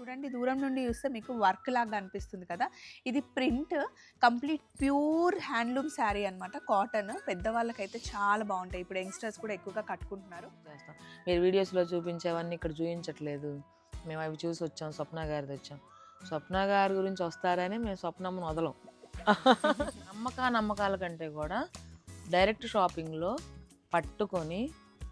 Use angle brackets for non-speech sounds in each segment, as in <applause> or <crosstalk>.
చూడండి దూరం నుండి చూస్తే మీకు వర్క్ లాగా అనిపిస్తుంది కదా. ఇది print complete pure handloom sari అన్నమాట కాటన్. పెద్దవాళ్ళకైతే చాలా బాగుంటాయి. ఇప్పుడు యంగ్స్టర్స్ కూడా ఎక్కువగా కట్టుకుంటున్నారు. మీరు వీడియోస్లో చూపించేవన్నీ ఇక్కడ చూపించట్లేదు మేము అవి చూసి వచ్చాం స్వప్న గారిది వచ్చాం. స్వప్న గారి గురించి వస్తారని మేము స్వప్నమ్మను వదలం. నమ్మకా నమ్మకాల కంటే కూడా డైరెక్ట్ షాపింగ్లో పట్టుకొని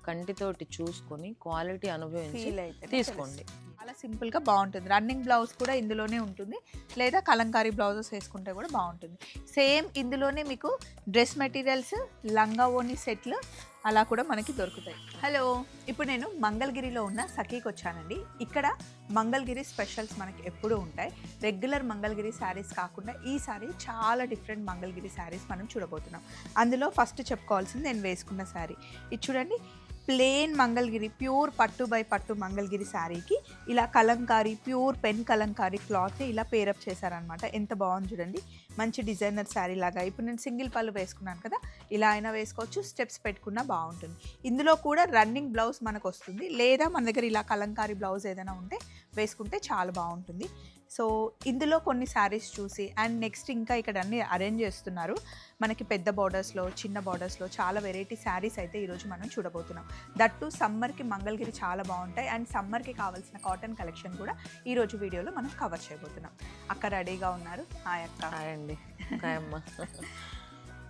కంటితోటి చూసుకొని క్వాలిటీ అనుభవించి తీసుకోండి. చాలా సింపుల్గా బాగుంటుంది. రన్నింగ్ బ్లౌజ్ కూడా ఇందులోనే ఉంటుంది. లేదా కలంకారీ బ్లౌజెస్ వేసుకుంటే కూడా బాగుంటుంది. సేమ్ ఇందులోనే మీకు డ్రెస్ మెటీరియల్స్ లంగా ఓని సెట్లు అలా కూడా మనకి దొరుకుతాయి. హలో! ఇప్పుడు నేను మంగళగిరిలో ఉన్న సఖీకి వచ్చానండి. ఇక్కడ మంగళగిరి స్పెషల్స్ మనకి ఎప్పుడూ ఉంటాయి. రెగ్యులర్ మంగళగిరి శారీస్ కాకుండా ఈ శారీ చాలా డిఫరెంట్ మంగళగిరి శారీస్ మనం చూడబోతున్నాం. అందులో ఫస్ట్ చెప్పుకోవాల్సింది నేను వేసుకున్న శారీ. ఇది చూడండి ప్లేన్ మంగళగిరి ప్యూర్ పట్టు బై పట్టు మంగళగిరి శారీకి ఇలా కలంకారీ ప్యూర్ పెన్ కలంకారీ క్లాత్ని ఇలా పేరప్ చేశారనమాట ఎంత బాగుంది చూడండి. మంచి డిజైనర్ శారీ లాగా. ఇప్పుడు నేను సింగిల్ పళ్ళు వేసుకున్నాను కదా ఇలా అయినా వేసుకోవచ్చు స్టెప్స్ పెట్టుకున్నా బాగుంటుంది. ఇందులో కూడా రన్నింగ్ బ్లౌజ్ మనకు వస్తుంది లేదా మన దగ్గర ఇలా కలంకారీ బ్లౌజ్ ఏదైనా ఉంటే వేసుకుంటే చాలా బాగుంటుంది. సో ఇందులో కొన్ని శారీస్ చూసి అండ్ నెక్స్ట్ ఇంకా ఇక్కడ అన్ని అరేంజ్ చేస్తున్నారు. మనకి పెద్ద బార్డర్స్లో చిన్న బార్డర్స్లో చాలా వెరైటీ శారీస్ అయితే ఈరోజు మనం చూడబోతున్నాం. దట్టు సమ్మర్కి మంగళగిరి చాలా బాగుంటాయి. అండ్ సమ్మర్కి కావాల్సిన కాటన్ కలెక్షన్ కూడా ఈరోజు వీడియోలో మనం కవర్ చేయబోతున్నాం. అక్క రెడీగా ఉన్నారు. హాయ్ అక్క. హాయ్ అండి. <laughs>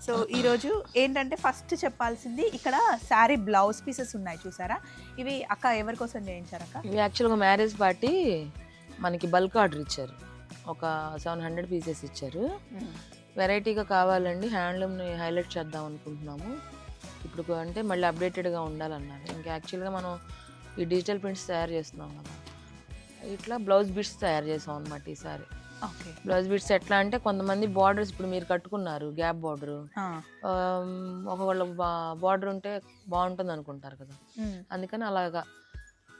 సో ఈరోజు ఏంటంటే ఫస్ట్ చెప్పాల్సింది ఇక్కడ శారీ బ్లౌజ్ పీసెస్ ఉన్నాయి చూసారా? ఇవి అక్క ఎవరి కోసం చేయించారు అక్క? ఇవి యాక్చువల్గా మ్యారేజ్ పార్టీ మనకి బల్క్ ఆర్డర్ ఇచ్చారు. ఒక సెవెన్ హండ్రెడ్ పీసెస్ ఇచ్చారు. వెరైటీగా కావాలండి హ్యాండ్లూమ్ని హైలైట్ చేద్దాం అనుకుంటున్నాము. ఇప్పుడు అంటే మళ్ళీ అప్డేటెడ్గా ఉండాలన్నారు. ఇంకా యాక్చువల్గా మనం ఈ డిజిటల్ ప్రింట్స్ తయారు చేస్తున్నాం కదా. ఇట్లా బ్లౌజ్ బిట్స్ తయారు చేసాం అనమాట ఈసారి ఓకే. బ్లౌజ్ బిట్స్ ఎట్లా అంటే కొంతమంది బార్డర్స్ ఇప్పుడు మీరు కట్టుకున్నారు గ్యాప్ బార్డర్. ఒకవేళ బార్డర్ ఉంటే బాగుంటుంది అనుకుంటారు కదా. అందుకని అలాగా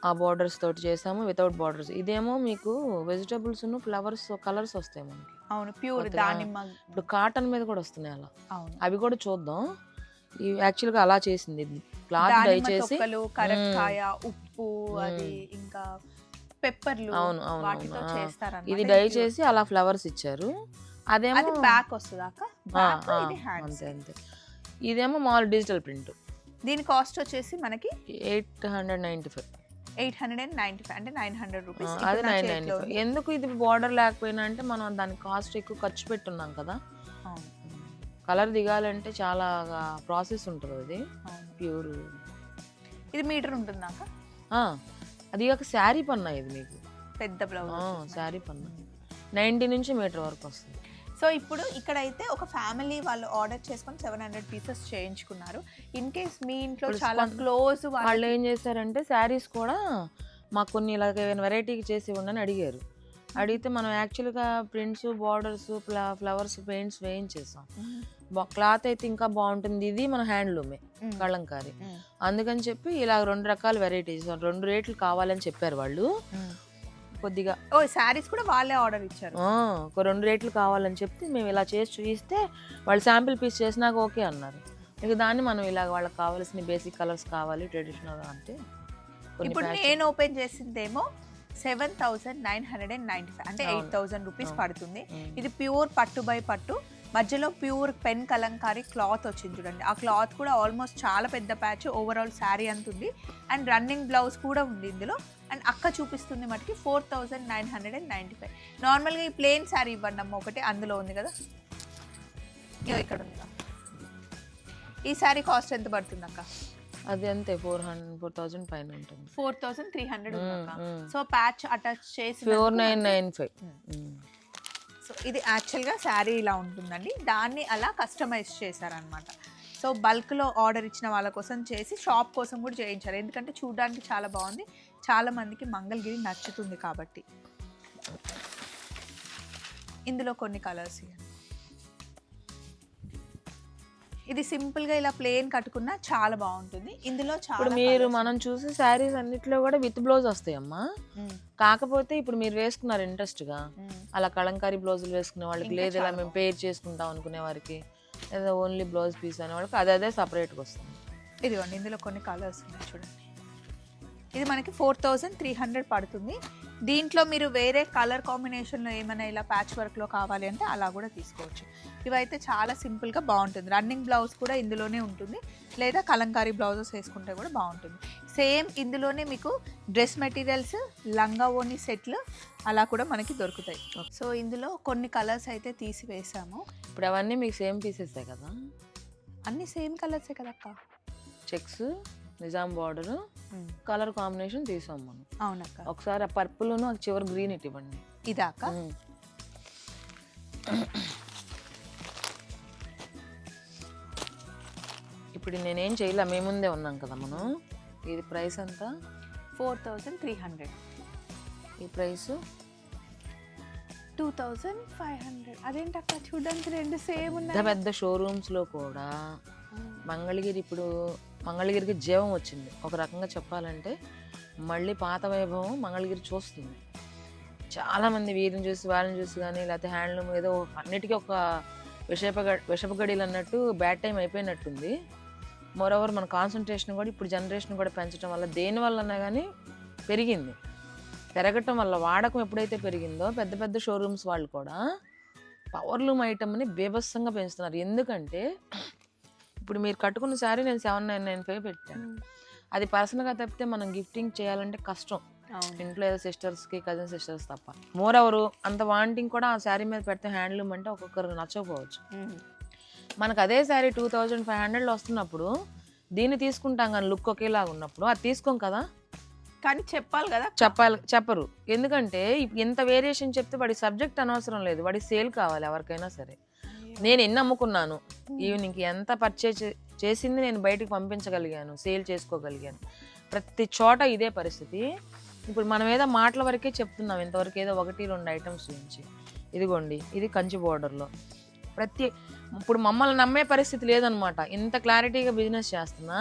ఆ బార్డర్స్ తోటి చేసాము వితౌట్ బార్డర్స్ ఇదేమో మీకు వెజిటబుల్స్ ఫ్లవర్స్ కలర్స్ వస్తాయి మనకి. అవును ప్యూర్ దానిమ్మ. ఇప్పుడు కాటన్ మీద కూడా వస్తున్నాయి అలా. అవి కూడా చూద్దాం. ఇవి యాక్చువల్గా అలా చేసింది. క్లాత్ డై దానిమ్మ చేసి తొక్కలు కరక్కాయ ఉప్పు అది ఇంకా పెప్పర్లు అవును అవును. ఇది డై. చేసి అలా ఫ్లవర్స్ ఇచ్చారు. అదేమో అది బ్యాక్ వస్తుంది అంతే అంతే. ఇదేమో మామూలు డిజిటల్ ప్రింట్ దీని కాస్ట్ వచ్చేసి మనకి eight hundred ninety five. Eight hundred and ninety five అంటే నైన్ హండ్రెడ్ రూపీస్ అది నైన్ నైన్టీ ఎందుకు ఇది బార్డర్ లేకపోయినా అంటే మనం దానికి కాస్ట్ ఎక్కువ ఖర్చు పెట్టున్నాం కదా. కలర్ దిగాలంటే చాలా ప్రాసెస్ ఉంటుంది అది. ప్యూర్ ఇది మీటర్ ఉంటుంది అది ఒక శారీ పన్నా ఇది మీకు పెద్ద బ్లౌజ్ శారీ పన్నా. నైంటీ నుంచి మీటర్ వరకు వస్తుంది. సో ఇప్పుడు ఇక్కడైతే ఒక ఫ్యామిలీ వాళ్ళు ఆర్డర్ చేసుకొని సెవెన్ హండ్రెడ్ పీసెస్ చేయించుకున్నారు. ఇన్ కేస్ మీ ఇంట్లో చాలా క్లోజ్ వాళ్ళు ఏం చేశారంటే శారీస్ కూడా మాకు కొన్ని ఇలాగ ఏమైనా వెరైటీకి చేసి ఉండని అడిగారు. అడిగితే మనం యాక్చువల్గా ప్రింట్స్ బార్డర్స్ ఫ్లవర్స్ పెయింట్స్ వేయించేసాం. క్లాత్ అయితే ఇంకా బాగుంటుంది. ఇది మన హ్యాండ్లూమే కళంకారి. అందుకని చెప్పి ఇలా రెండు రకాల వెరైటీస్ రెండు రేట్లు కావాలని చెప్పారు వాళ్ళు. కొద్దిగా. ఓ శారీస్ కూడా వాళ్ళే ఆర్డర్ ఇచ్చారు. ఒక రెండు రేట్లు కావాలని చెప్తే మేము ఇలా చేసి చూపిస్తే వాళ్ళు శాంపిల్ పీస్ చేసినాక ఓకే అన్నారు. ఇక దాన్ని మనం ఇలా వాళ్ళకి కావాల్సిన బేసిక్ కలర్స్ కావాలి ట్రెడిషనల్ అంటే ఇప్పుడు నేను open చేసిందేమో seven thousand nine hundred and ninety five అంటే. Eight thousand rupees. పడుతుంది. ఇది ప్యూర్ పట్టు బై పట్టు. మధ్యలో ప్యూర్ పెన్ కలంకారీ క్లాత్ వచ్చింది చూడండి. ఆ క్లాత్ కూడా ఆల్మోస్ట్ చాలా పెద్ద ప్యాచ్ ఓవరాల్ శారీ అంత ఉంది. అండ్ రన్నింగ్ బ్లౌజ్ కూడా ఉంది ఇందులో. అండ్ అక్క చూపిస్తుంది మటుకి four thousand nine hundred and ninety five. నార్మల్గా ఈ ప్లేన్ శారీ ఇవ్వండి అమ్మ ఒకటి అందులో ఉంది కదా? ఇగో ఇక్కడ ఉంది. ఈ శారీ కాస్ట్ ఎంత పడుతుంది అక్క? అది అంతే ఫోర్ హండ్రెడ్ ఫోర్ థౌజండ్ పైన ఉంటుంది. Four thousand three hundred. So patch attach చేసి four nine nine five. So ఇది యాక్చువల్గా శారీ ఇలా ఉంటుందండి. దాన్ని అలా కస్టమైజ్ చేశారనమాట సో బల్క్లో ఆర్డర్ ఇచ్చిన వాళ్ళ కోసం చేసి షాప్ కోసం కూడా చేయించారు. ఎందుకంటే చూడడానికి చాలా బాగుంది. చాలా మందికి మంగళగిరి నచ్చుతుంది కాబట్టి. ఇందులో కొన్ని కలర్స్ ఇది సింపుల్గా ఇలా ప్లేన్ కట్టుకున్నా చాలా బాగుంటుంది. ఇందులో ఇప్పుడు చాలా మీరు మనం చూసే శారీస్ అన్నిట్లో కూడా విత్ బ్లౌజ్ వస్తాయమ్మా. ఉమ్, కాకపోతే ఇప్పుడు మీరు వేసుకున్నారు ఇంట్రెస్ట్గా ఉమ్. అలా కలంకారీ బ్లౌజులు వేసుకునే వాళ్ళకి లేదు ఇలా మేము పేర్ చేసుకుంటాం అనుకునే వారికి లేదా ఓన్లీ బ్లౌజ్ పీస్ అనే వాళ్ళకి అదే అదే సపరేట్గా వస్తుంది. ఇదిగోండి ఇందులో కొన్ని కలర్స్ ఉన్నాయి చూడండి. ఇది మనకి ఫోర్ థౌజండ్ త్రీ హండ్రెడ్ పడుతుంది. దీంట్లో మీరు వేరే కలర్ కాంబినేషన్లో ఏమైనా ఇలా ప్యాచ్ వర్క్లో కావాలి అంటే అలా కూడా తీసుకోవచ్చు. ఇవైతే చాలా సింపుల్గా బాగుంటుంది. రన్నింగ్ బ్లౌజ్ కూడా ఇందులోనే ఉంటుంది. లేదా కలంకారీ బ్లౌజెస్ వేసుకుంటే కూడా బాగుంటుంది. సేమ్ ఇందులోనే మీకు డ్రెస్ మెటీరియల్స్ లంగా ఓని సెట్లు అలా కూడా మనకి దొరుకుతాయి. సో ఇందులో కొన్ని కలర్స్ అయితే తీసి వేసాము. ఇప్పుడు అవన్నీ మీకు సేమ్ పీసెసే కదా? అన్ని సేమ్ కలర్సే కదక్క? Checks? Nizam border. Colour combination తీసాం మనం. అవునక్క. ఒకసారి ఆ పర్పుల్ చివరి గ్రీన్ ఇటు ఇవ్వండి ఇదా అక్క ఉమ్. ఇప్పుడు నేనేం చేయలే మీ ముందే ఉన్నాం కదా మనం. ఇది ప్రైస్ ఎంత? Four thousand three hundred. ఈ price? Two thousand five hundred. అదేంటక్క? చూడడానికి రెండు సేమ్ పెద్ద ఉన్నాయి. పెద్ద షోరూమ్స్లో కూడా మంగళగిరి ఇప్పుడు మంగళగిరికి జీవం వచ్చింది. ఒక రకంగా చెప్పాలంటే మళ్ళీ పాత వైభవం మంగళగిరి చూస్తుంది. చాలామంది వీరిని చూసి వాళ్ళని చూసి కానీ లేకపోతే హ్యాండ్లూమ్ ఏదో అన్నిటికీ ఒక విషపగ విషపగడీలు అన్నట్టు బ్యాడ్ టైం అయిపోయినట్టుంది. మోరోవర్ మన కాన్సన్ట్రేషన్ కూడా ఇప్పుడు జనరేషన్ కూడా పెంచడం వల్ల దేని వల్లన్నా కానీ పెరిగింది. పెరగటం వల్ల వాడకం ఎప్పుడైతే పెరిగిందో పెద్ద పెద్ద షోరూమ్స్ వాళ్ళు కూడా పవర్లూమ్ ఐటమ్ని బీభత్సంగా పెంచుతున్నారు. ఎందుకంటే ఇప్పుడు మీరు కట్టుకున్న శారీ నేను సెవెన్ నైన్ నైన్ ఫైవ్ పెట్టాను. అది పర్సనల్గా తప్పితే మనం గిఫ్టింగ్ చేయాలంటే కష్టం. ఇంట్లో ఏదో సిస్టర్స్కి కజిన్ సిస్టర్స్ తప్ప. మోర్ ఎవరు అంత వాంటింగ్ కూడా ఆ శారీ మీద పెడితే హ్యాండ్లూమ్ అంటే ఒక్కొక్కరు నచ్చకపోవచ్చు. మనకు అదే శారీ టూ థౌజండ్ ఫైవ్ హండ్రెడ్లో వస్తున్నప్పుడు దీన్ని తీసుకుంటాం కానీ లుక్ ఒకేలాగా ఉన్నప్పుడు అది తీసుకోం కదా? కానీ చెప్పాలి కదా. చెప్పాలి చెప్పరు. ఎందుకంటే ఎంత వేరియేషన్ చెప్తే వాడి సబ్జెక్ట్ అనవసరం లేదు. వాడి సేల్ కావాలి ఎవరికైనా సరే. నేను ఎన్ని అమ్ముకున్నాను? ఈవినింగ్కి ఎంత పర్చేజ్ చేసింది నేను బయటికి పంపించగలిగాను సేల్ చేసుకోగలిగాను. ప్రతి చోట ఇదే పరిస్థితి. ఇప్పుడు మనం ఏదో మాటల వరకే చెప్తున్నాం ఇంతవరకు ఏదో ఒకటి రెండు ఐటమ్స్ గురించి. ఇదిగోండి ఇది కంచి బోర్డర్లో ప్రతి ఇప్పుడు మమ్మల్ని నమ్మే పరిస్థితి లేదనమాట. ఇంత క్లారిటీగా బిజినెస్ చేస్తున్నా.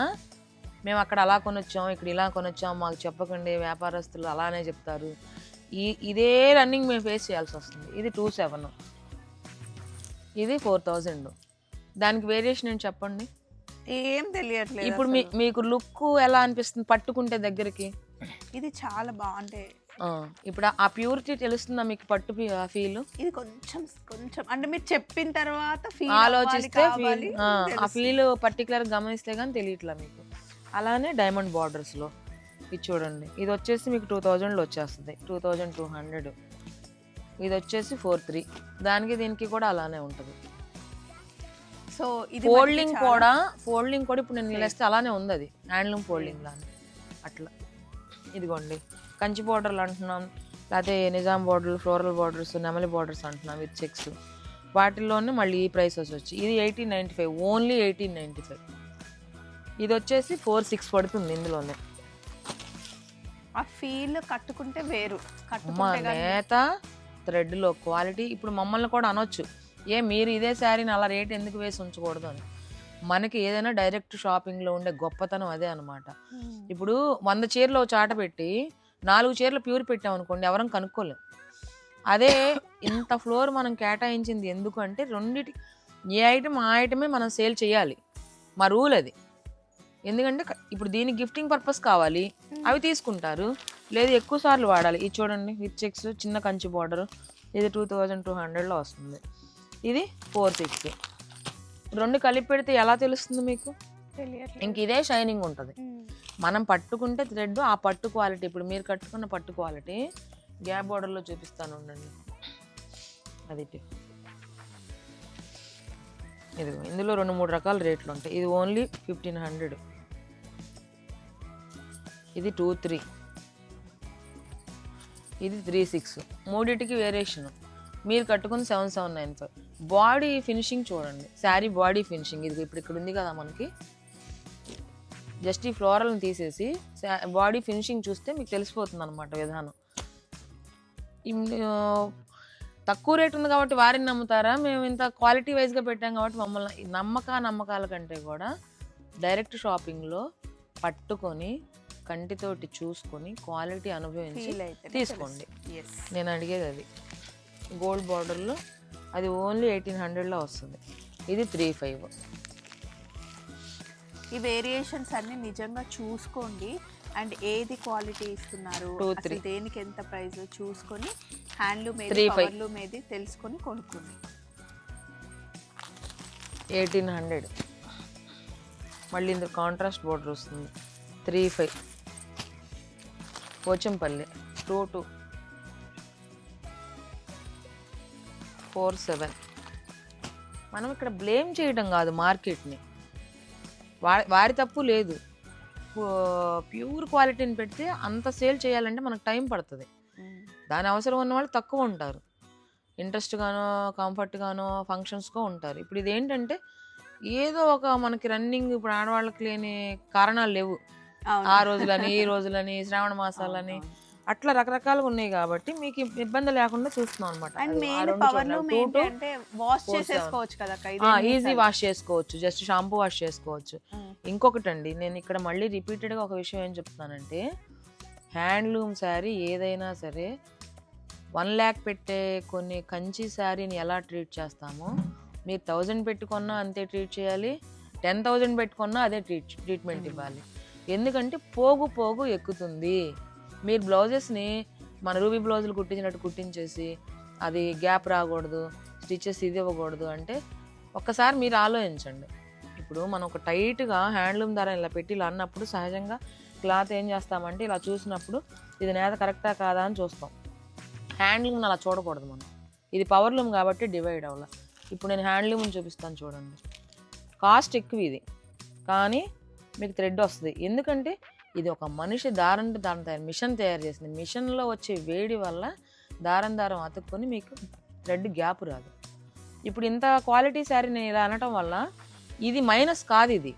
మేము అక్కడ అలా కొనొచ్చాం ఇక్కడ ఇలా కొనొచ్చాం మాకు చెప్పకండి వ్యాపారస్తులు అలానే చెప్తారు. ఈ ఇదే రన్నింగ్ మేము ఫేస్ చేయాల్సి వస్తుంది. ఇది టూ సెవెన్ ఇది ఫోర్ థౌజండ్ దానికి వేరియేషన్ ఏంటి చెప్పండి? ఏం తెలియట్లేదు ఇప్పుడు మీ. మీకు లుక్ ఎలా అనిపిస్తుంది పట్టుకుంటే దగ్గరికి? ఇది చాలా బాగుంటే ఇప్పుడు ఆ ప్యూరిటీ తెలుస్తుందా మీకు పట్టు ఫీల్ ఇది కొంచెం కొంచెం. అంటే మీరు చెప్పిన తర్వాత feel ఆలోచిస్తే ఆ. ఫీల్ పర్టికులర్ గమనిస్తే కానీ తెలియట్లా మీకు. అలానే డైమండ్ బార్డర్స్లో ఇది చూడండి. ఇది వచ్చేసి మీకు టూ థౌజండ్లో వచ్చేస్తుంది. టూ థౌజండ్ టూ హండ్రెడ్ ఇది వచ్చేసి ఫోర్ త్రీ. దానికి దీనికి కూడా అలానే ఉంటుంది. సో ఇది ఫోల్డింగ్ కూడా ఫోల్డింగ్ కూడా ఇప్పుడు నేను నిలేస్తే అలానే ఉంది అది. హ్యాండ్లూమ్ ఫోల్డింగ్ లానే. అట్లా. ఇదిగోండి. కంచి బోర్డర్లు అంటున్నాం. లేకపోతే నిజాం బోర్డర్లు ఫ్లోరల్ బోర్డర్స్ నెమలి బోర్డర్స్ అంటున్నాం విత్ చెక్స్. వాటిల్లోనే మళ్ళీ ఈ ప్రైసెస్ వచ్చి ఇది eighteen ninety five only eighteen ninety five. ఇది వచ్చేసి ఫోర్ సిక్స్ పడుతుంది ఇందులోనే. ఆ ఫీల్ కట్టుకుంటే వేరు. కట్టుకుంటే నేత. థ్రెడ్లో క్వాలిటీ ఇప్పుడు మమ్మల్ని కూడా అనొచ్చు. ఏ మీరు ఇదే శారీని అలా రేట్ ఎందుకు వేసి ఉంచకూడదు అని. మనకి ఏదైనా డైరెక్ట్ షాపింగ్లో ఉండే గొప్పతనం అదే అనమాట. ఇప్పుడు వంద చీరలు చాట పెట్టి నాలుగు చీరలు ప్యూర్ పెట్టాం అనుకోండి ఎవరం కనుక్కోలేం. అదే ఇంత ఫ్లోర్ మనం కేటాయించింది ఎందుకు అంటే రెండిటి ఏ ఐటమ్ ఆ ఐటమే మనం సేల్ చేయాలి. మా రూల్ అది. ఎందుకంటే ఇప్పుడు దీనికి గిఫ్టింగ్ పర్పస్ కావాలి. అవి తీసుకుంటారు. లేదు ఎక్కువ సార్లు వాడాలి. ఇది చూడండి విత్ చెక్స్ చిన్న కంచి బార్డర్ ఇది టూ థౌజండ్ టూ హండ్రెడ్లో వస్తుంది. ఇది ఫోర్ సిక్స్టీ రెండు కలిపి పెడితే ఎలా తెలుస్తుంది మీకు. ఇంక ఇదే షైనింగ్ ఉంటుంది. మనం పట్టుకుంటే థ్రెడ్ ఆ పట్టు క్వాలిటీ ఇప్పుడు మీరు కట్టుకున్న పట్టు క్వాలిటీ గ్యాప్ బార్డర్లో చూపిస్తాను ఉండండి. అది. ఇదిగో ఇందులో రెండు మూడు రకాల రేట్లు ఉంటాయి. ఇది ఓన్లీ ఫిఫ్టీన్ హండ్రెడ్ ఇది టూ త్రీ ఇది త్రీ సిక్స్. మూడింటికి వేరియేషన్ మీరు కట్టుకుని seven seven nine five. Body finishing చూడండి. Sari body finishing. ఇది ఇప్పుడు ఇక్కడ ఉంది కదా మనకి. జస్ట్ ఈ ఫ్లోరల్ని తీసేసి బాడీ ఫినిషింగ్ చూస్తే మీకు తెలిసిపోతుంది అనమాట విధానం తక్కువ రేట్ ఉంది కాబట్టి వారిని నమ్ముతారా? మేము ఇంత క్వాలిటీ వైజ్గా పెట్టాం కాబట్టి మమ్మల్ని నమ్మక నమ్మకాల కంటే కూడా డైరెక్ట్ షాపింగ్లో పట్టుకొని కంటితోటి చూసుకొని క్వాలిటీ అనుభవించి తీసుకోండి. నేను అడిగేది అది. గోల్డ్ బార్డర్లో అది ఓన్లీ ఎయిటీన్ హండ్రెడ్లో వస్తుంది. ఇది త్రీ ఫైవ్. ఈ వేరియేషన్స్ అన్ని నిజంగా చూసుకోండి. అండ్ ఏది క్వాలిటీ ఇస్తున్నారు. దేనికి ఎంత ప్రైస్? చూసుకొని హ్యాండ్లూమ్ ఏది. పవర్లూమ్ ఏది తెలుసుకొని కొనుక్కోండి. Eighteen hundred. మళ్ళీ ఇందులో కాంట్రాస్ట్ బోర్డర్ వస్తుంది. Three five. Pochampally. Two two four seven. మనం ఇక్కడ బ్లేమ్ చేయడం కాదు మార్కెట్ని. వారి వారి తప్పు లేదు. ప్యూర్ క్వాలిటీని పెడితే అంత సేల్ చేయాలంటే మనకు టైం పడుతుంది. దాని అవసరం ఉన్న వాళ్ళు తక్కువ ఉంటారు. ఇంట్రెస్ట్ గానో కంఫర్ట్ గానో ఫంక్షన్స్గా ఉంటారు. ఇప్పుడు ఇది ఏంటంటే ఏదో ఒక మనకి రన్నింగ్ ఇప్పుడు ఆడవాళ్ళకి లేని కారణాలు లేవు. ఆ రోజులని ఈ రోజులని శ్రావణ మాసాలని అట్లా రకరకాలుగా ఉన్నాయి కాబట్టి మీకు ఇబ్బంది లేకుండా చూస్తున్నాం అనమాట ఈజీ వాష్ చేసుకోవచ్చు జస్ట్ షాంపూ వాష్ చేసుకోవచ్చు. ఇంకొకటి అండి నేను ఇక్కడ మళ్ళీ రిపీటెడ్గా ఒక విషయం ఏం చెప్తున్నానంటే హ్యాండ్లూమ్ శారీ ఏదైనా సరే వన్ ల్యాక్ పెట్టే కొన్ని కంచి శారీని ఎలా ట్రీట్ చేస్తామో? మీరు థౌజండ్ పెట్టుకున్నా అంతే ట్రీట్ చేయాలి టెన్ థౌజండ్ పెట్టుకున్నా అదే ట్రీట్ ట్రీట్మెంట్ ఇవ్వాలి. ఎందుకంటే పోగు పోగు ఎక్కుతుంది. మీరు బ్లౌజెస్ని మన రూబీ బ్లౌజులు కుట్టించినట్టు కుట్టించేసి అది గ్యాప్ రాకూడదు స్టిచెస్ ఇది ఇవ్వకూడదు అంటే ఒక్కసారి మీరు ఆలోచించండి. ఇప్పుడు మనం ఒక టైట్గా హ్యాండ్లూమ్ ధర ఇలా పెట్టి ఇలా అన్నప్పుడు సహజంగా క్లాత్ ఏం చేస్తామంటే ఇలా చూసినప్పుడు ఇది నేత కరెక్టా కాదా అని చూస్తాం. హ్యాండ్లూమ్ అలా చూడకూడదు మనం. ఇది పవర్లూమ్ కాబట్టి డివైడ్ అవ్వాలి. ఇప్పుడు నేను హ్యాండ్లూమ్ చూపిస్తాను చూడండి. కాస్ట్ ఎక్కువ ఇది. కానీ మీకు థ్రెడ్ వస్తుంది. ఎందుకంటే ఇది ఒక మనిషి దారం దారం తయారు మిషన్ తయారు చేసింది. మిషన్లో వచ్చే వేడి వల్ల దారం దారం అతుక్కొని మీకు థ్రెడ్ గ్యాప్ రాదు. ఇప్పుడు ఇంత క్వాలిటీ శారీ నేను ఇలా అనటం వల్ల ఇది మైనస్ కాదు ఇది.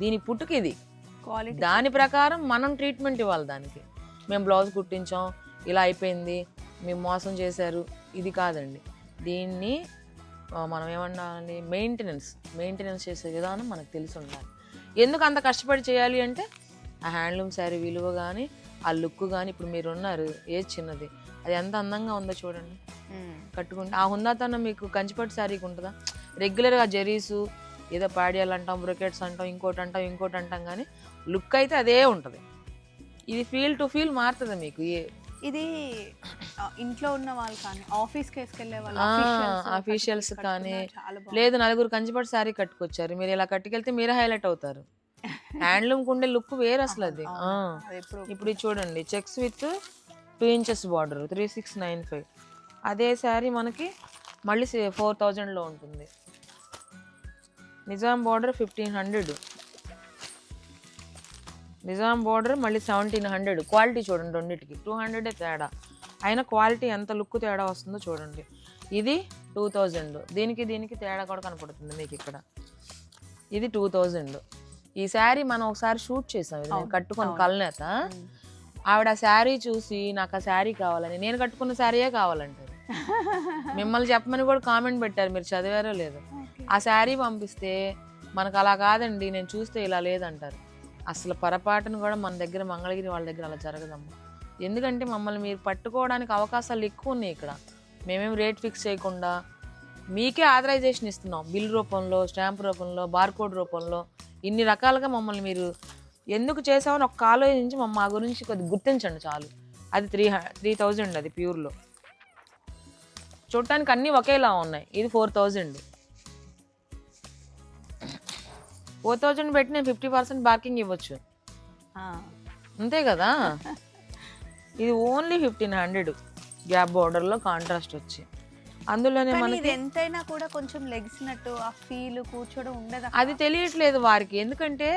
దీని పుట్టుక ఇది. క్వాలిటీ దాని ప్రకారం మనం ట్రీట్మెంట్ ఇవ్వాలి దానికి. మేము బ్లౌజ్ కుట్టించాం ఇలా అయిపోయింది మేము మోసం చేశారు ఇది కాదండి. దీన్ని మనం ఏమన్నాలి మెయింటెనెన్స్. మెయింటెనెన్స్ చేసే విధానం మనకు తెలిసి ఉండాలి. ఎందుకు అంత కష్టపడి చేయాలి అంటే ఆ హ్యాండ్లూమ్ శారీ విలువ కానీ ఆ లుక్ కానీ ఇప్పుడు మీరు ఉన్నారు ఏజ్ చిన్నది అది ఎంత అందంగా ఉందో చూడండి. కట్టుకుంటే ఆ హుందాతనం మీకు కంచిపట్టు శారీకి ఉంటుందా? రెగ్యులర్గా జరీసు ఏదో పాడియాలు అంటాం బ్రొకెట్స్ అంటాం ఇంకోటి అంటాం ఇంకోటి అంటాం కానీ లుక్ అయితే అదే ఉంటుంది. ఇది ఫీల్ టు ఫీల్ మారుతుంది మీకు ఏ ఇది ఇంట్లో ఉన్న వాళ్ళు కానీ ఆఫీస్కి వేసుకెళ్ళే వాళ్ళు ఆ, officials officials కట్టుకున్నా కానీ. లేదు నలుగురు కంచిపట్టు శారీ కట్టుకొచ్చారు. మీరు ఇలా కట్టుకెళ్తే మీరే హైలైట్ అవుతారు. హ్యాండ్లూమ్ కుండే లుక్ వేరు అసలు అది. ఇప్పుడు చూడండి checks with two inches border three six nine five అదే శారీ మనకి మళ్ళీ ఫోర్ థౌజండ్లో ఉంటుంది. Nizam border fifteen hundred Nizam border మళ్ళీ సెవెంటీన్ హండ్రెడ్ క్వాలిటీ చూడండి రెండింటికి. టూ హండ్రెడే తేడా. అయినా క్వాలిటీ ఎంత లుక్ తేడా వస్తుందో చూడండి. ఇది టూ థౌజండ్ దీనికి దీనికి తేడా కూడా కనపడుతుంది మీకు ఇక్కడ. ఇది టూ థౌజండ్ ఈ శారీ మనం ఒకసారి షూట్ చేసాం. ఇది నేను కట్టుకొని. కలనేత. ఆవిడ ఆ శారీ చూసి నాకు ఆ శారీ కావాలని. నేను కట్టుకున్న శారీయే కావాలంటారు. <laughs> మిమ్మల్ని చెప్పమని కూడా కామెంట్ పెట్టారు. మీరు చదివారో లేదో. ఆ శారీ పంపిస్తే మనకు అలా కాదండి. నేను చూస్తే ఇలా లేదంటారు. అసలు పొరపాటును కూడా మన దగ్గర మంగళగిరి వాళ్ళ దగ్గర అలా జరగదమ్మా. ఎందుకంటే మమ్మల్ని మీరు పట్టుకోవడానికి అవకాశాలు ఎక్కువ ఉన్నాయి ఇక్కడ. మేమేం రేట్ ఫిక్స్ చేయకుండా మీకే ఆథరైజేషన్ ఇస్తున్నాం. బిల్ రూపంలో స్టాంప్ రూపంలో బార్కోడ్ రూపంలో ఇన్ని రకాలుగా మమ్మల్ని మీరు ఎందుకు చేసామని ఒక ఆలోచించి మమ్మ మా గురించి కొద్దిగా గుర్తించండి చాలు. అది త్రీ త్రీ థౌజండ్ అది ప్యూర్లో చూడటానికి అన్నీ ఒకేలా ఉన్నాయి. ఇది ఫోర్ థౌజండ్ ఫోర్ థౌజండ్ పెట్టి నేను ఫిఫ్టీ పర్సెంట్ బార్కింగ్ ఇవ్వచ్చు. అంతే కదా? ఇది ఓన్లీ ఫిఫ్టీన్ హండ్రెడ్ గ్యాప్ బార్డర్లో కాంట్రాస్ట్ వచ్చి. అందులోనే మనకి ఎంతైనా కూడా కొంచెం లెగిసినట్టు ఆ ఫీల్ కూర్చోడం ఉండదు. అది తెలియట్లేదు వారికి. ఎందుకంటే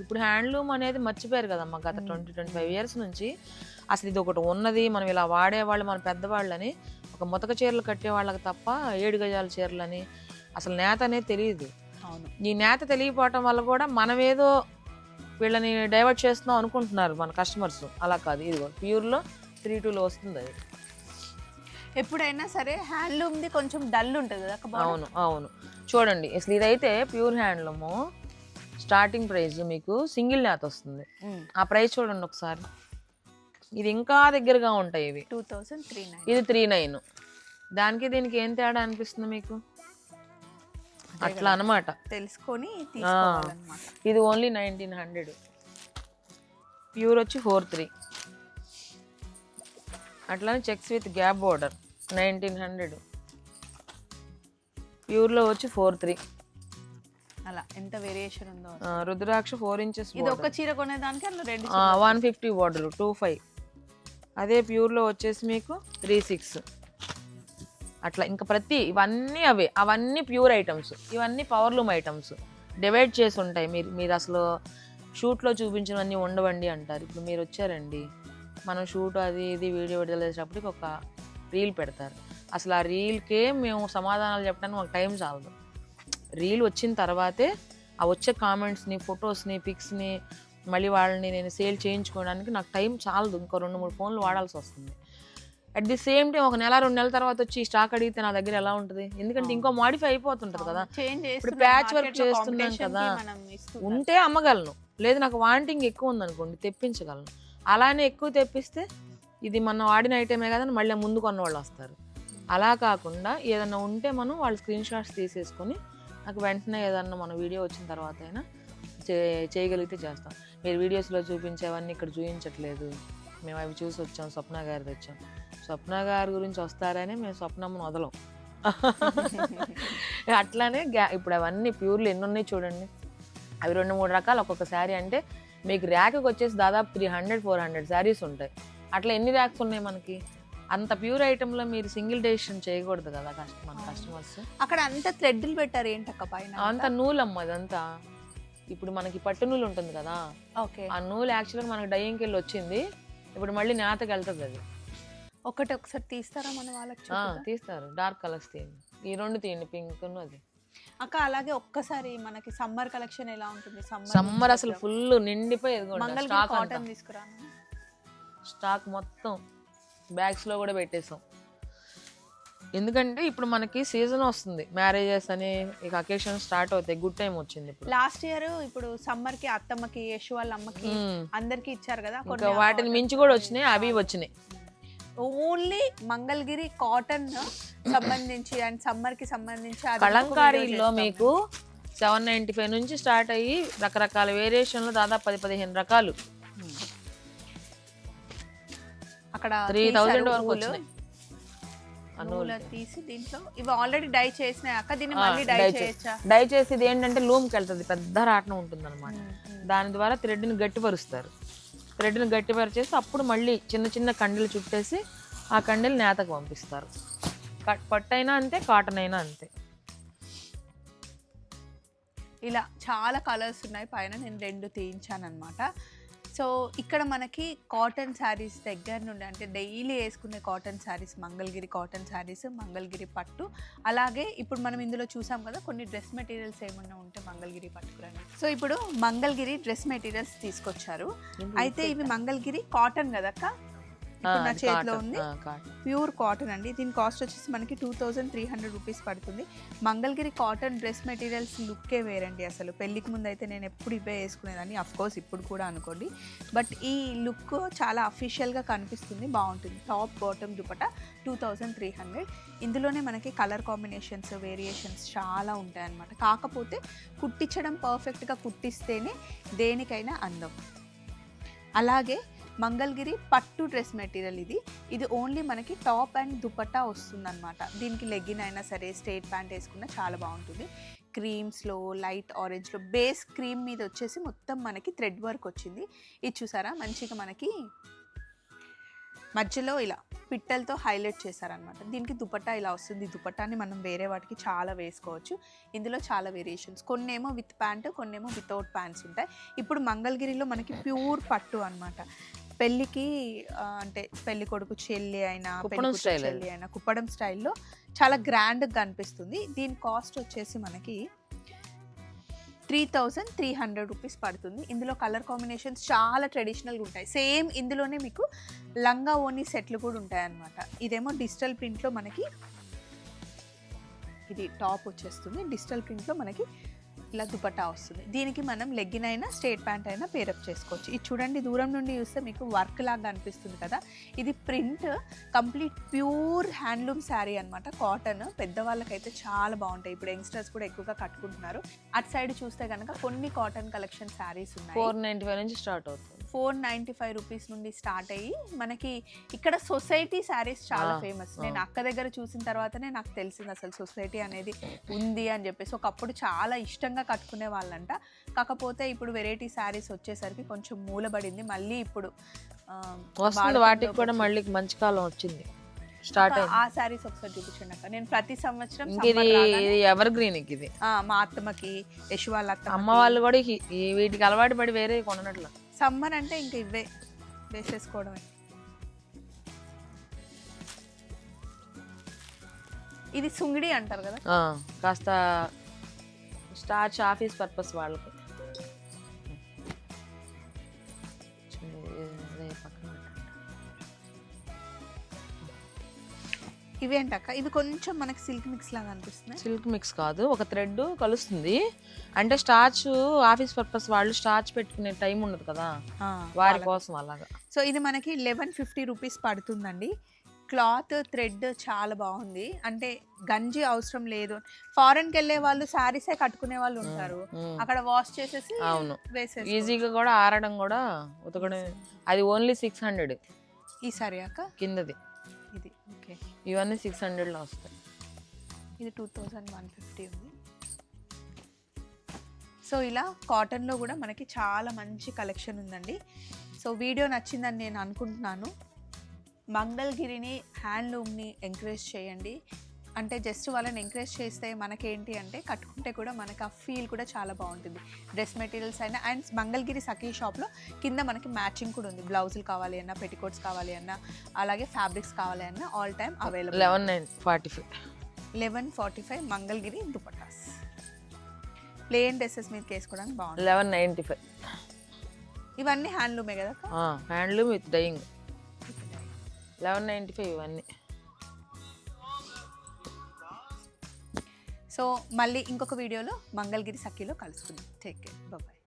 ఇప్పుడు హ్యాండ్లూమ్ అనేది మర్చిపోయారు కదమ్మా గత ట్వంటీ ట్వంటీ ఫైవ్ ఇయర్స్ నుంచి. అసలు ఇది ఒకటి ఉన్నది మనం ఇలా వాడేవాళ్ళు మన పెద్దవాళ్ళని ఒక ముతక చీరలు కట్టే వాళ్ళకి తప్ప ఏడు గజాల చీరలని అసలు నేత అనేది తెలియదు. ఈ నేత తెలియపోవటం వల్ల కూడా మనం ఏదో వీళ్ళని డైవర్ట్ చేస్తున్నాం అనుకుంటున్నారు మన కస్టమర్స్. అలా కాదు. ఇదిగో ప్యూర్లో త్రీ టూలో వస్తుంది అది. ఎప్పుడైనా సరే హ్యాండ్లూమ్ ది కొంచెం డల్ ఉంటుంది కదా? అవును అవును. చూడండి అసలు ఇదైతే ప్యూర్ హ్యాండ్లూము. స్టార్టింగ్ ప్రైస్ మీకు సింగిల్ నేత వస్తుంది. ఆ ప్రైస్ చూడండి ఒకసారి. ఇది ఇంకా దగ్గరగా ఉంటాయి ఇవి. Two thousand three nine. ఇది త్రీ నైన్. దానికి దీనికి ఏం తేడా అనిపిస్తుంది మీకు? అట్లా అన్నమాట. తెలుసుకొని తీసుకోవాలన్నమాట. ఇది ఓన్లీ నైన్టీన్ హండ్రెడ్ ప్యూర్ వచ్చి ఫోర్ త్రీ అట్లానే checks with gap border nineteen hundred ప్యూర్లో వచ్చి ఫోర్ త్రీ అలా ఎంత వేరియేషన్ ఉందో. రుద్రాక్ష ఫోర్ ఇంచెస్ ఇది ఒక్క చీర కొనేదానికి అందులో రెండు one fifty border two five అదే ప్యూర్లో వచ్చేసి మీకు త్రీ సిక్స్ అట్లా ఇంకా ప్రతి ఇవన్నీ అవే అవన్నీ ప్యూర్ ఐటమ్స్ ఇవన్నీ పవర్లూమ్ ఐటమ్స్. డివైడ్ చేసి ఉంటాయి. మీరు మీరు అసలు షూట్లో చూపించినవన్నీ ఉండవండి అంటారు. ఇప్పుడు మీరు వచ్చారండి. మనం షూట్ అది ఇది వీడియో విడుదల చేసేటప్పటికి ఒక రీల్ పెడతారు. అసలు ఆ రీల్కే మేము సమాధానాలు చెప్పడానికి మాకు టైం చాలదు. రీల్ వచ్చిన తర్వాతే ఆ వచ్చే కామెంట్స్ని ఫొటోస్ని పిక్స్ని మళ్ళీ వాళ్ళని నేను సేల్ చేయించుకోవడానికి నాకు టైం చాలదు. ఇంకో రెండు మూడు ఫోన్లు వాడాల్సి వస్తుంది. అట్ ది సేమ్ టైం ఒక నెల రెండు నెలల తర్వాత వచ్చి స్టాక్ అడిగితే నా దగ్గర ఎలా ఉంటుంది? ఎందుకంటే ఇంకో మాడిఫై అయిపోతుంటుంది కదా. ఇప్పుడు patch work చేస్తున్నాం కదా. ఉంటే అమ్మగలను. లేదు నాకు వాంటింగ్ ఎక్కువ ఉందనుకోండి తెప్పించగలను. అలానే ఎక్కువ తెప్పిస్తే ఇది మనం వాడిన ఐటమే కదా మళ్ళీ ముందు కొన్న వాళ్ళు వస్తారు. అలా కాకుండా ఏదన్నా ఉంటే మనం వాళ్ళు స్క్రీన్ షాట్స్ తీసేసుకొని నాకు వెంటనే ఏదన్నా మన వీడియో వచ్చిన తర్వాత అయినా చేయగలిగితే చేస్తాం. మీరు వీడియోస్లో చూపించేవన్నీ ఇక్కడ చూపించట్లేదు మేము అవి చూసి వచ్చాం స్వప్న గారిది వచ్చాం. స్వప్న గారి గురించి వస్తారని మేము స్వప్నమ్మను వదలం. <laughs> అట్లానే గ్యా ఇప్పుడు అవన్నీ ప్యూర్లు ఎన్ని ఉన్నాయి చూడండి. అవి రెండు మూడు రకాలు ఒక్కొక్క శారీ అంటే మీకు ర్యాక్కి వచ్చేసి దాదాపు three hundred four hundred saris ఉంటాయి. అట్లా ఎన్ని ర్యాక్స్ ఉన్నాయి మనకి? అంత ప్యూర్ ఐటెంలో మీరు సింగిల్ డెసిషన్ చేయకూడదు కదా కస్ట మన కస్టమర్స్. అక్కడ అంత థ్రెడ్లు పెట్టారు ఏంటక్క పైన అంత? నూలమ్మ అదంతా. ఇప్పుడు మనకి పట్టు నూలు ఉంటుంది కదా? ఓకే. ఆ నూలు యాక్చువల్గా మనకి డయ్యింగ్కి వెళ్ళి వచ్చింది. ఇప్పుడు మళ్ళీ నేతకి వెళ్తుంది అది. ఒకటి ఒకసారి తీస్తారా మన వాళ్ళకి ఆ, చూపిద్దాం? తీస్తారు. డార్క్ కలర్స్ తీయండి. ఈ రెండు తీయండి పింక్ అది. అక్క అలాగే ఒక్కసారి మనకి సమ్మర్ కలెక్షన్ ఎలా ఉంటుంది? సమ్మర్ అసలు ఫుల్ నిండిపోయి మంగళగిరి స్టాక్ అంతా. కాటన్ తీసుకురాను? స్టాక్ మొత్తం. బ్యాగ్స్లో కూడా పెట్టేసాం. ఎందుకంటే ఇప్పుడు మనకి సీజన్ వస్తుంది. మ్యారేజెస్ అని ఇక అకేషన్ స్టార్ట్ అవుతాయి. గుడ్ టైం వచ్చింది ఇప్పుడు. లాస్ట్ ఇయర్ ఇప్పుడు సమ్మర్కి అత్తమ్మకి యశు వాళ్ళ అమ్మకి మ్మ్. అందరికి ఇచ్చారు కదా ఇంకా వాటిని మించి కూడా వచ్చినాయి అవి వచ్చినాయి. ఓన్లీ మంగళగిరి కాటన్ సంబంధించి అండ్ సమ్మర్కి సంబంధించి కలంకారీలో మీకు సెవెన్ నైంటీ ఫైవ్ నుంచి స్టార్ట్ అయ్యి రకరకాల వేరియేషన్లు దాదాపు పది పదిహేను రకాలు. అక్కడ త్రీ థౌజండ్ వరకు. వచ్చినాయి. నూలు తీసి దీంట్లో ఇవి ఆల్రెడీ డై చేసినాయి అక్క దీన్ని మళ్ళీ డై చేయొచ్చా? డై చేసేది ఏంటంటే లూమ్కి వెళ్తుంది పెద్ద రాట్నం ఉంటుంది అనమాట దాని ద్వారా థ్రెడ్ని గట్టిపరుస్తారు. థ్రెడ్ని గట్టిపరిచేసి అప్పుడు మళ్ళీ చిన్న చిన్న కండలు చుట్టేసి ఆ కండలు నేతకు పంపిస్తారు. కట్ పట్టు అయినా అంతే కాటన్ అయినా అంతే. ఇలా చాలా కలర్స్ ఉన్నాయి. పైన నేను రెండు తీయించాను అనమాట సో ఇక్కడ మనకి కాటన్ శారీస్ దగ్గర నుండి అంటే డైలీ వేసుకునే కాటన్ శారీస్ మంగళగిరి కాటన్ శారీస్ మంగళగిరి పట్టు. అలాగే ఇప్పుడు మనం ఇందులో చూసాం కదా కొన్ని డ్రెస్ మెటీరియల్స్ ఏమన్నా ఉంటే మంగళగిరి పట్టుకురండి సో ఇప్పుడు మంగళగిరి డ్రెస్ మెటీరియల్స్ తీసుకొచ్చారు. అయితే ఇవి మంగళగిరి కాటన్ కదక్క? నా చేతిలో ఉంది. ప్యూర్ కాటన్ అండి. దీని కాస్ట్ వచ్చేసి మనకి two thousand three hundred rupees పడుతుంది. మంగళగిరి కాటన్ డ్రెస్ మెటీరియల్స్ లుక్కే వేరండి అసలు? పెళ్ళికి ముందు అయితే నేను ఎప్పుడు ఇవే వేసుకునేదాన్ని. అఫ్ కోర్స్ ఇప్పుడు కూడా అనుకోండి. బట్ ఈ లుక్ చాలా అఫీషియల్గా కనిపిస్తుంది. బాగుంటుంది. Top bottom dupatta two thousand three hundred ఇందులోనే మనకి కలర్ కాంబినేషన్స్ వేరియేషన్స్ చాలా ఉంటాయన్నమాట. కాకపోతే కుట్టించడం పర్ఫెక్ట్గా కుట్టిస్తేనే దేనికైనా అందం. అలాగే మంగళగిరి పట్టు డ్రెస్ మెటీరియల్ ఇది. ఇది ఓన్లీ మనకి టాప్ అండ్ దుపట్టా వస్తుందన్నమాట. దీనికి లెగ్గిన్ అయినా సరే స్ట్రేట్ ప్యాంట్ వేసుకున్నా చాలా బాగుంటుంది. క్రీమ్స్లో లైట్ ఆరెంజ్లో బేస్ క్రీమ్ మీద వచ్చేసి మొత్తం మనకి థ్రెడ్ వర్క్ వచ్చింది. ఇది చూసారా? మంచిగా మనకి మధ్యలో ఇలా పిట్టలతో హైలైట్ చేశారనమాట దీనికి దుపట్టా ఇలా వస్తుంది. దుపట్టాని మనం వేరే వాటికి చాలా వేసుకోవచ్చు. ఇందులో చాలా వేరియేషన్స్ కొన్ని ఏమో విత్ ప్యాంట్ కొన్ని ఏమో వితౌట్ ప్యాంట్స్ ఉంటాయి. ఇప్పుడు మంగళగిరిలో మనకి ప్యూర్ పట్టు అనమాట పెళ్ళికి అంటే పెళ్ళి కొడుకు చెల్లి అయినా కుప్పడం అది. చెల్లి అయినా కుప్పడం స్టైల్లో చాలా గ్రాండ్గా కనిపిస్తుంది. దీని కాస్ట్ వచ్చేసి మనకి three thousand three hundred rupees పడుతుంది. ఇందులో కలర్ కాంబినేషన్స్ చాలా ట్రెడిషనల్గా ఉంటాయి. సేమ్ ఇందులోనే మీకు లంగా ఓని సెట్లు కూడా ఉంటాయి అన్నమాట ఇదేమో డిజిటల్ ప్రింట్లో మనకి ఇది టాప్ వచ్చేస్తుంది. డిజిటల్ ప్రింట్లో మనకి ఇలా దుపట్టా వస్తుంది. దీనికి మనం లెగ్గిన్ అయినా స్ట్రేట్ ప్యాంట్ అయినా పేరప్ చేసుకోవచ్చు. ఇది చూడండి దూరం నుండి చూస్తే మీకు వర్క్ లాగా అనిపిస్తుంది కదా. ఇది print complete pure handloom sari అనమాట కాటన్. పెద్దవాళ్ళకైతే చాలా బాగుంటాయి. ఇప్పుడు యంగ్స్టర్స్ కూడా ఎక్కువగా కట్టుకుంటున్నారు. అటు సైడ్ చూస్తే కనుక కొన్ని కాటన్ కలెక్షన్ శారీస్ ఉన్నాయి. ఫోర్ నైన్టీ ఫైవ్ నుంచి స్టార్ట్ అవుతుంది. ఫోర్ నైంటీ ఫైవ్ రూపీస్ నుండి స్టార్ట్ అయ్యి మనకి ఇక్కడ సొసైటీ శారీస్ చాలా ఫేమస్. నేను అక్క దగ్గర చూసిన తర్వాతనే నాకు తెలిసింది అసలు సొసైటీ అనేది ఉంది అని చెప్పేసి. ఒకప్పుడు చాలా ఇష్టంగా కట్టుకునే వాళ్ళంట. కాకపోతే ఇప్పుడు వెరైటీ శారీస్ వచ్చేసరికి కొంచెం మూలబడింది. మళ్ళీ ఇప్పుడు వాటికి కూడా. మళ్ళీ మంచి కాలం వచ్చింది. స్టార్ట్ ఆ శారీస్ ఒకసారి చూపించండి అక్క. నేను ప్రతి సంవత్సరం ఇది ఎవర్ గ్రీన్ ఇది. మా అత్తమ్మకి యశు వాళ్ళ అమ్మ వాళ్ళు కూడా వీటికి అలవాటు పడి వేరే కొనట్ల సమ్మర్ అంటే ఇంక ఇవే వేసేసుకోవడమే. ఇది సుంగిడి అంటారు కదా? కాస్త స్టార్చ్ ఆఫీస్ పర్పస్ వాళ్ళకి. ఇవేంటక్క ఇవి కొంచెం మనకి సిల్క్ మిక్స్ లాగా అనిపిస్తున్నాయి సిల్క్ మిక్స్ కాదు ఒక థ్రెడ్ కలుస్తుంది. అంటే స్టార్చ్ ఆఫీస్ పర్పస్ వాళ్ళు స్టార్చ్ పెట్టుకునే టైం ఉండదు కదా. వారి కోసం అలాగా. సో ఇది మనకి లెవెన్ ఫిఫ్టీ రూపీస్ పడుతుందండి. క్లాత్ థ్రెడ్ చాలా బాగుంది. అంటే గంజి అవసరం లేదు. ఫారెన్కి వెళ్ళే వాళ్ళు శారీసే కట్టుకునే వాళ్ళు ఉంటారు. అక్కడ వాష్ చేసేసి అవును. వేసేసి ఈజీగా కూడా ఆరడం కూడా ఉతకడం అది ఓన్లీ సిక్స్ హండ్రెడ్ ఈ సారీ అక్క? కిందది. ఇది ఇవన్నీ సిక్స్ హండ్రెడ్లో వస్తాయి. ఇది టూ థౌజండ్ వన్ ఫిఫ్టీ ఉంది. సో ఇలా కాటన్లో కూడా మనకి చాలా మంచి కలెక్షన్ ఉందండి. సో వీడియో నచ్చిందని నేను అనుకుంటున్నాను. మంగళగిరిని హ్యాండ్లూమ్ని ఎంకరేజ్ చేయండి. అంటే జస్ట్ వాళ్ళని ఎంకరేజ్ చేస్తే మనకేంటి అంటే కట్టుకుంటే కూడా మనకి ఆ ఫీల్ కూడా చాలా బాగుంటుంది. డ్రెస్ మెటీరియల్స్ అయినా అండ్ మంగళగిరి సఖీ షాప్లో కింద మనకి మ్యాచింగ్ కూడా ఉంది. బ్లౌజులు కావాలి అన్నా పెట్టికోట్స్ కావాలి అన్నా అలాగే ఫ్యాబ్రిక్స్ కావాలి అన్నా all time available eleven nine forty five eleven forty five Mangalagiri dupattas. Plain dresses మీద వేసుకోవడానికి బాగుంటుంది. లెవెన్ నైంటీ ఫైవ్ ఇవన్నీ హ్యాండ్లూమే కదా handloom with dyeing eleven ninety five ఇవన్నీ. సో మళ్ళీ ఇంకొక వీడియోలో మంగళగిరి సఖీలో కలుసుకుందాం. Take care bye